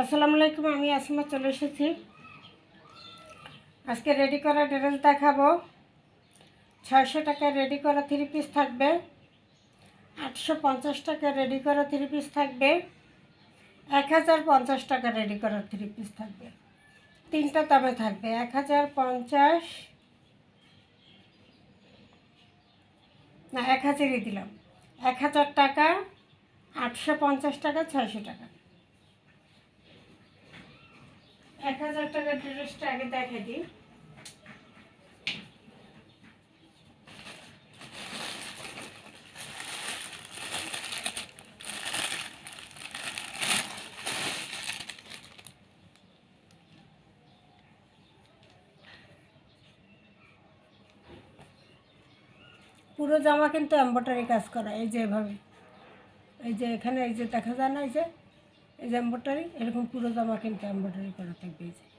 আসসালামু আলাইকুম, আমি আসমা চলে এসেছি। আজকে রেডি করা ড্রেস দেখাবো। ছয়শো টাকা রেডি করা থ্রি পিস থাকবে। আটশো পঞ্চাশ টাকা রেডি করা থ্রি পিস থাকবে। এক হাজার পঞ্চাশ টাকা রেডি করা থ্রি পিস থাকবে। তিনটা দামে থাকবে। এক হাজার পঞ্চাশ। না, এক হাজারই দিলাম। এক হাজার টাকা, আটশো পঞ্চাশ টাকা, ছয়শো টাকা। এক হাজার টাকার ড্রেসটা আগে দেখে দিই। পুরো জামা কিন্তু এম্ব্রয়ডারি কাজ করা, এই যে এভাবে। এই যে এখানে, এই যে দেখা যায় না, এই যে এই এম্ব্রয়ডারি এরকম পুরো জামা কিন্তু এম্ব্রয়ডারি করা থাকবে এই যে।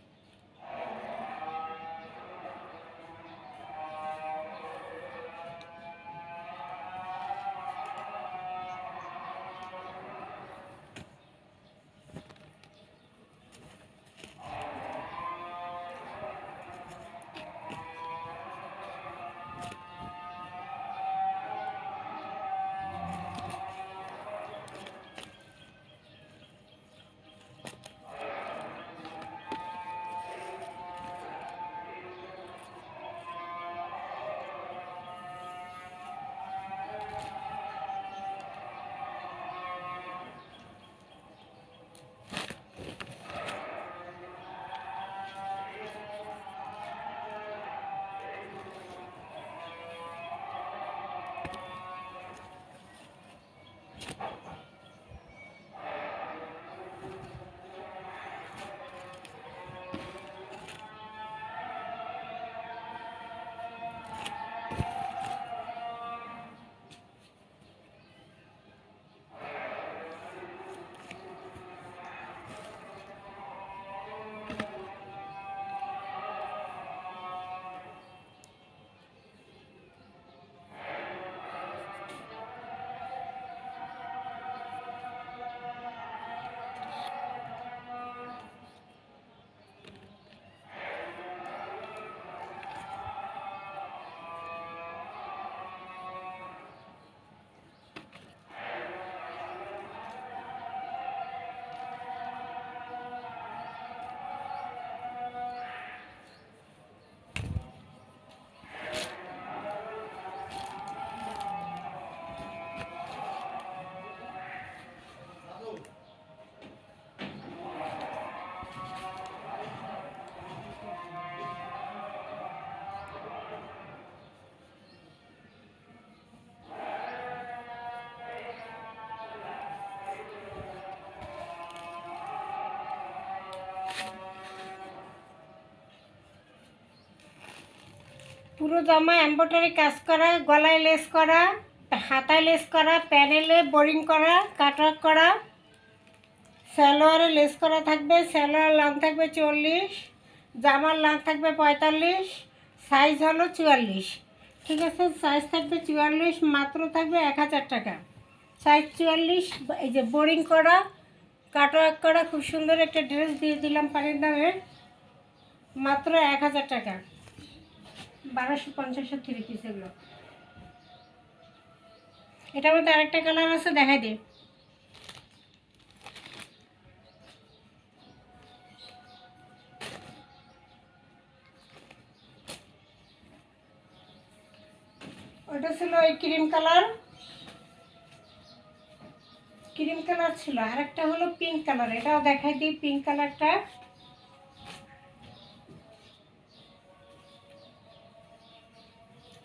পুরো জামা এম্ব্রয়ডারি কাজ করা, গলায় লেস করা, হাতায় লেস করা, প্যানেলে বোরিং করা কাটওয়ার্ক করা। সালোয়ারে লেস করা থাকবে, সালোয়ার লং থাকবে চল্লিশ, জামার লং থাকবে পঁয়তাল্লিশ সাইজ হলো চুয়াল্লিশ। ঠিক আছে সাইজ থাকবে চুয়াল্লিশ, মাত্র থাকবে এক হাজার টাকা। সাইজ চুয়াল্লিশ, এই যে বোরিং করা কাটওয়ার্ক করা, খুব সুন্দর একটা ড্রেস দিয়ে দিলাম পানির দামে। মাত্র এক হাজার টাকা। বারোশো পঞ্চাশের থ্রি পিস এগুলো। এটার মধ্যে আরেকটা কালার আছে, দেখাই দে। ওটা ছিল ওই ক্রিম কালার ক্রিম কালার ছিল, আরেকটা হলো পিঙ্ক কালার এটাও দেখাই দিই পিঙ্ক কালারটা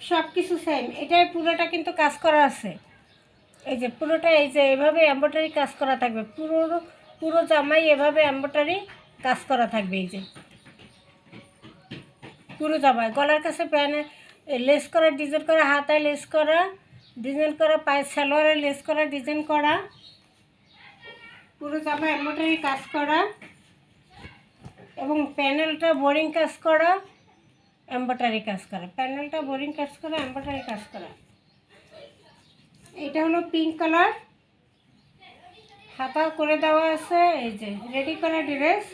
সব কিছু সেম এটাই পুরোটা কিন্তু কাজ করা আছে। এই যে পুরোটা, এই যে এভাবে এম্ব্রয়ডারি কাজ করা থাকবে। পুরো পুরো জামাই এভাবে এম্ব্রয়ডারি কাজ করা থাকবে, এই যে। পুরো জামাই। গলার কাছে প্যানে লেস করা ডিজাইন করা, হাতায় লেস করা ডিজাইন করা পায়ে সালোয়ারে লেস করা ডিজাইন করা। পুরো জামা এম্ব্রয়ডারি কাজ করা। এবং প্যানেলটা বোরিং কাজ করা। এম্ব্রয়ডারি কাজ করা। প্যানেলটা বোরিং কাজ করা এম্ব্রয়ডারি কাজ করা। এটা হলো পিঙ্ক কালার হাতা করে দেওয়া আছে, এই যে রেডি করা ড্রেস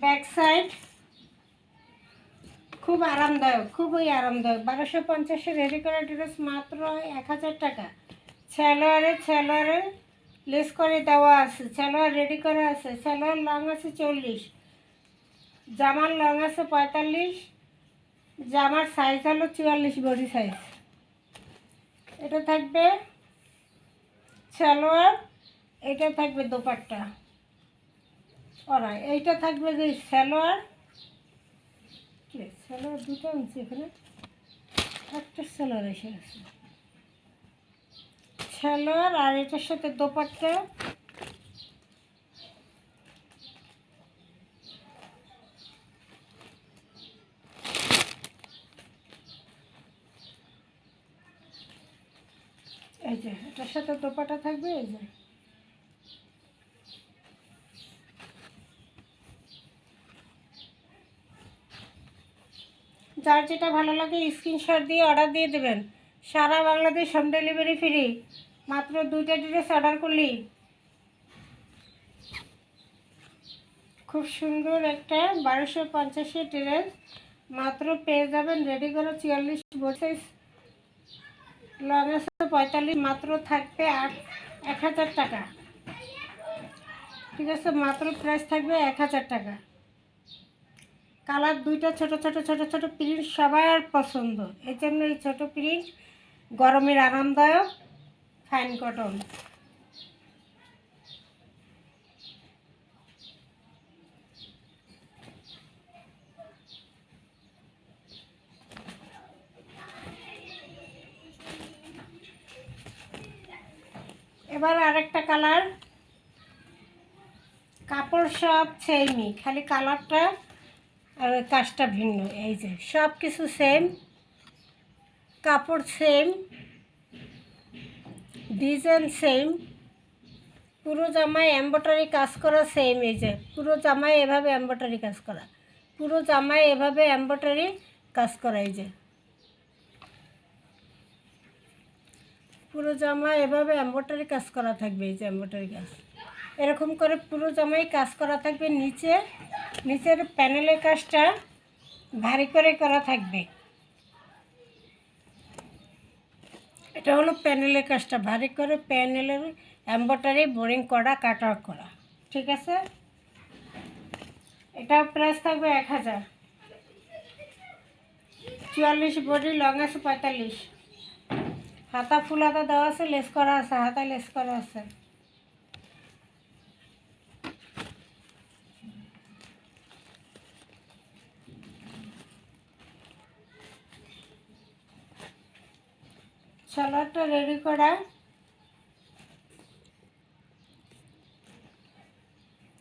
ব্যাক সাইড খুব আরামদায়ক, খুবই আরামদায়ক। বারোশো পঞ্চাশে রেডি করা ড্রেস মাত্র এক হাজার টাকা। স্যালোয়ারে স্যালোয়ারে লেস করে দেওয়া আছে স্যালোয়ার রেডি করা আছে স্যালোয়ার লং আছে চল্লিশ। জামার লং আছে পঁয়তাল্লিশ, জামার সাইজ হলো চুয়াল্লিশ বডি সাইজ এটা থাকবে সালোয়ার, এটা থাকবে দোপাট্টা। ওরা এইটা থাকবে যে সালোয়ার। সালোয়ার দুটো আনছি এখানে। একটা সালোয়ার এসে গেছে। সালোয়ার আর এটার সাথে দোপাট্টা। এই যে, এটার সাথে দোপাটা থাকবে, এই যে। যার যেটা ভালো লাগে স্ক্রিনশট দিয়ে অর্ডার দিয়ে দেবেন। সারা বাংলাদেশ হোম ডেলিভারি ফ্রি মাত্র দুইটা ড্রেস অর্ডার করলি খুব সুন্দর একটা বারোশো পঞ্চাশের ড্রেস মাত্র পেয়ে যাবেন রেডি করে চুয়াল্লিশ বছর লং পঁয়তাল্লিশ, মাত্র থাকবে আট, এক হাজার টাকা। ঠিক আছে, মাত্র প্রাইস থাকবে এক হাজার টাকা। কালার দুইটা ছোট ছোট ছোট ছোট প্রিন্ট সবার পছন্দ। এই জন্য এই ছোটো প্রিন্ট গরমের আরামদায়ক ফাইন কটন এবার আরেকটা কালার। কাপড় সব সেমই খালি কালারটা আর কাজটা ভিন্ন। এই যে সব কিছু সেম কাপড় সেম ডিজাইন সেম পুরো জামায় এম্ব্রয়ডারি কাজ করা সেম এই যে, পুরো জামায় এভাবে এম্ব্রয়ডারি কাজ করা। পুরো জামায় এভাবে এম্ব্রয়ডারি কাজ করা, এই যে। পুরো জামা এভাবে এম্ব্রয়ডারি কাজ করা থাকবে, এই যে এম্ব্রয়ডারি কাজ। এরকম করে পুরো জামাই কাজ করা থাকবে, নিচে, নিচের প্যানেলের কাজটা ভারী করে করা থাকবে। এটা হলো প্যানেলের কাজটা, ভারী করে প্যানেলের এম্ব্রয়ডারি বোরিং করা কাট করা, ঠিক আছে? এটা প্রাইস থাকবে এক হাজার। চুয়াল্লিশ বডি লং আছে পঁয়তাল্লিশ। হাতা ফুল হাতা দেওয়া আছে, লেস করা আছে হাতা লেস করা আছে। সালোয়ারটা রেডি করা।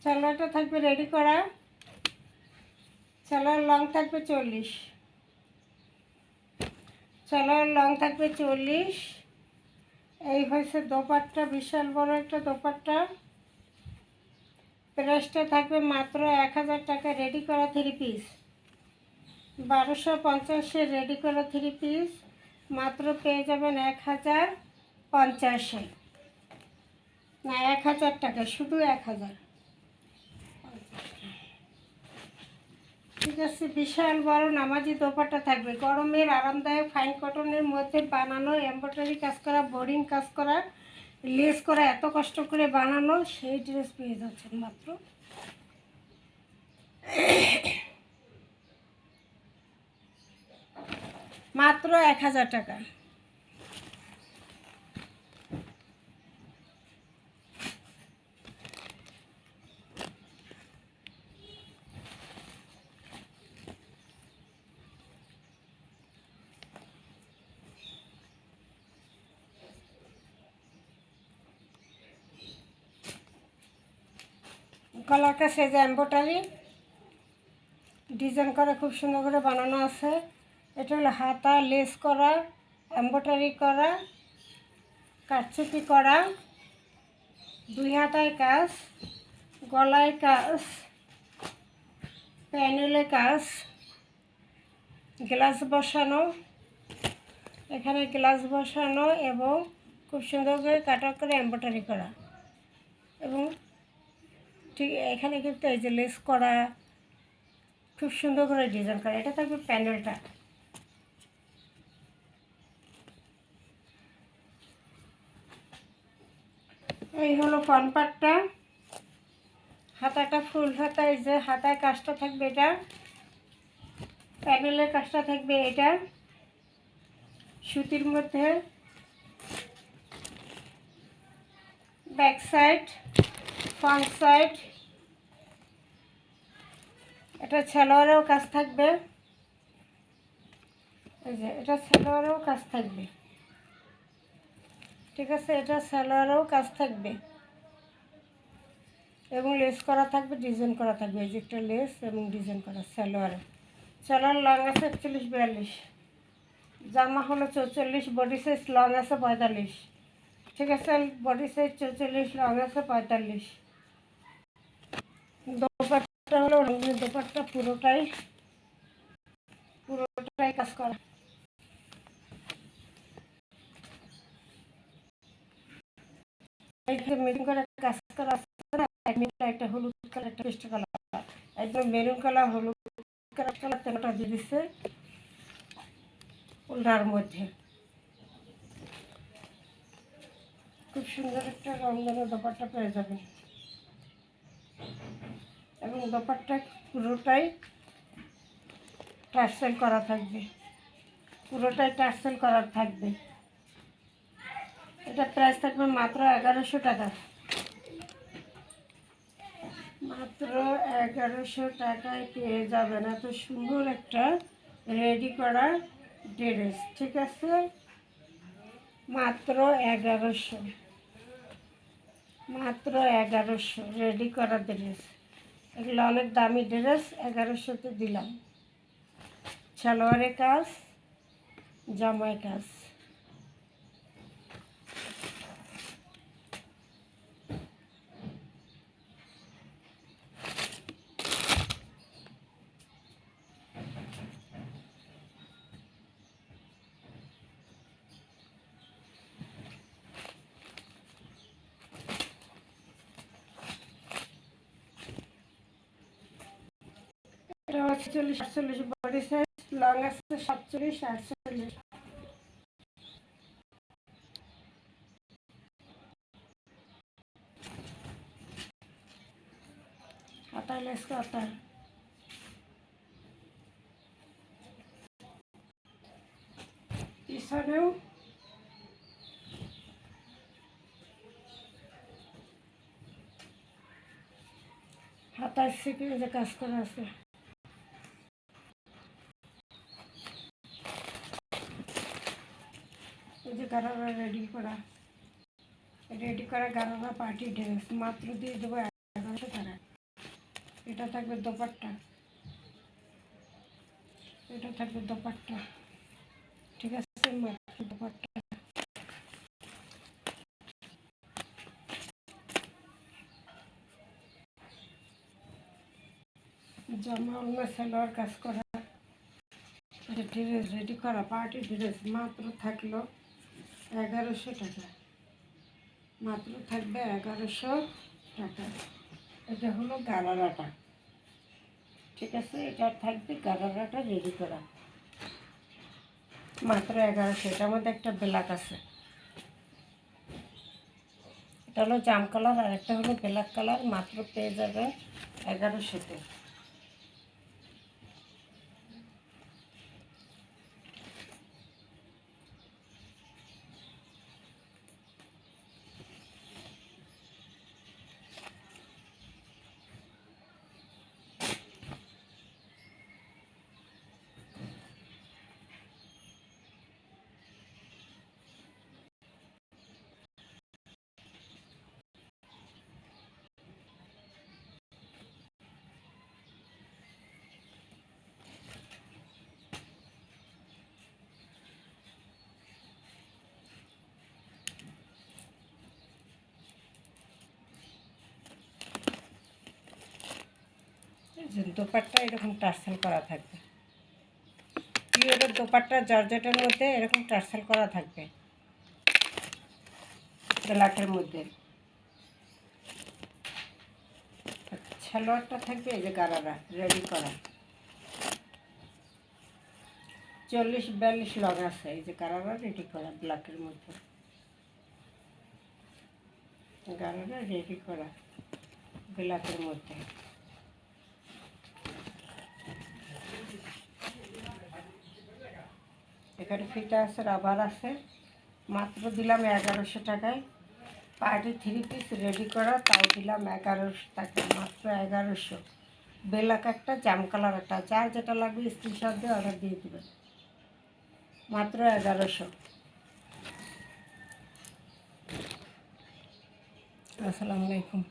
সালোয়ারটা থাকবে রেডি করা। সালোয়ার লং থাকবে চল্লিশ। সালোয়ার লং থাকবে চল্লিশ। এই হয়েছে দোপাট্টা, বিশাল বড় একটা দোপাট্টা। প্রাইসটা থাকবে মাত্র এক হাজার টাকা রেডি করা থ্রি পিস বারোশো পঞ্চাশে রেডি করা থ্রি পিস মাত্র পেয়ে যাবেন এক হাজার পঞ্চাশে। না, এক হাজার টাকা, শুধু এক হাজার। ঠিক আছে, বিশাল বড় নামাজি দোপাটা থাকবে। গরমের আরামদায়ক ফাইন কটনের মধ্যে বানানো এমব্রয়ডারি কাজ করা বোরিং কাজ করা লেস করা, এত কষ্ট করে বানানো, সেই ড্রেস পেয়ে যাচ্ছেন মাত্র। মাত্র এক হাজার টাকা। গলাটা সেজে এম্বোটারি। ডিজাইন করে খুব সুন্দর করে বানানো আছে। এটা হলো হাতা, লেস করা, এম্বোটারি করা কাটচুপি করা, দুই হাতায় কাজ, গলায় কাজ, প্যানেলে কাজ, গ্লাস বসানো, এখানে গ্লাস বসানো এবং খুব সুন্দর করে কাটা করে এম্বোটারি করা এবং ঠিক এখানে কিন্তু এই যে লেস করা, খুব সুন্দর করে ডিজাইন করা। এটা থাকবে প্যানেলটা এই হলো ফ্রন্ট পার্টটা হাতাটা ফুল হাতা, এই যে হাতায় কাজটা থাকবে এটা। প্যানেলের কাজটা থাকবে এটা। সুতির মধ্যে। Back side front side. এটা সালোয়ারেও কাজ থাকবে। এই যে, এটা সালোয়ারেও কাজ থাকবে। ঠিক আছে, এটা সালোয়ারেও কাজ থাকবে। এবং লেস করা থাকবে ডিজাইন করা থাকবে। এই যে একটা লেস এবং ডিজাইন করা সালোয়ারে সালোয়ার লং আছে একচল্লিশ বিয়াল্লিশ। জামা হলো চৌচল্লিশ বডি সাইজ লং আছে পঁয়তাল্লিশ। ঠিক আছে বডি সাইজ চৌচল্লিশ লং আছে পঁয়তাল্লিশ। দোপাট্টা হলো রঙিন দোপাট্টা, পুরোটাই পুরোটাই কাজ করা। একটা হলুদ কালার কালার একদম মেরুন কালার হলুদ কালার কালার তেলটা দিয়ে দিচ্ছে খুব সুন্দর একটা রঙের দোপাট্টা পেয়ে যাবেন। এবং দোপাট্টা পুরোটাই টার্সেল করা থাকবে। পুরোটাই টার্সেল করা থাকবে। এটা প্রাইস থাকবে মাত্র এগারোশো টাকা। মাত্র এগারোশো টাকায় পেয়ে যাবেন এত সুন্দর একটা রেডি করা ড্রেস ঠিক আছে? মাত্র এগারোশো। মাত্র এগারোশো রেডি করা ড্রেস এগুলো অনেক দামি ড্রেস এগারোশোতে দিলাম। সালোয়ারে কাজ জামায় কাজ। হচ্ছে আটচল্লিশ বডি সাইজ লং আছে সাতচল্লিশ আটচল্লিশ। পিছনেও। সিকুয়েন্সে কাজ করা আছে। এই যে গারারা রেডি করা। রেডি করা গারারা পার্টি ড্রেস মাত্র দিয়ে দেবো এগারোশো টাকা। এটা থাকবে দোপাট্টা। এটা থাকবে দোপাট্টা। ঠিক আছে, মাত্র দোপাট্টা। জামা অন্য সালোয়ার কাজ করা। রেডি করা পার্টি ড্রেস মাত্র থাকল এগারোশো টাকা। মাত্র থাকবে এগারোশো টাকা। এটা হলো গালারাটা। ঠিক আছে, এটা থাকবে গালারাটা রেডি করা। মাত্র এগারোশো, এটার মধ্যে একটা ব্ল্যাক আছে। এটা হলো জাম কালার, আর একটা হলো ব্ল্যাক কালার, মাত্র পেয়ে যাবে এগারোশোতে। দোপাট্টা এরকম টার্সেল করা থাকবে। পিওরের দোপাট্টা জর্জেটের মধ্যে এরকম টার্সেল করা থাকবে। ব্ল্যাকের মধ্যে। সালোয়ারটা থাকবে এই যে গারারা রেডি করা। চল্লিশ, বিয়াল্লিশ লং আছে, এই যে গারারা রেডি করা, ব্ল্যাকের মধ্যে। গারারা রেডি করা, ব্ল্যাকের মধ্যে। এখানে ফিটা আছে, রাবার আছে। মাত্র দিলাম এগারোশো টাকায়। পার্টি থ্রি পিস রেডি করা, তাও দিলাম এগারোশো টাকা, মাত্র এগারোশো। বেলাক একটা জাম কালার একটা যার যেটা লাগবে স্ক্রিনশট দিয়ে অর্ডার দিয়ে দেবেন। মাত্র এগারোশো। আসসালামু আলাইকুম।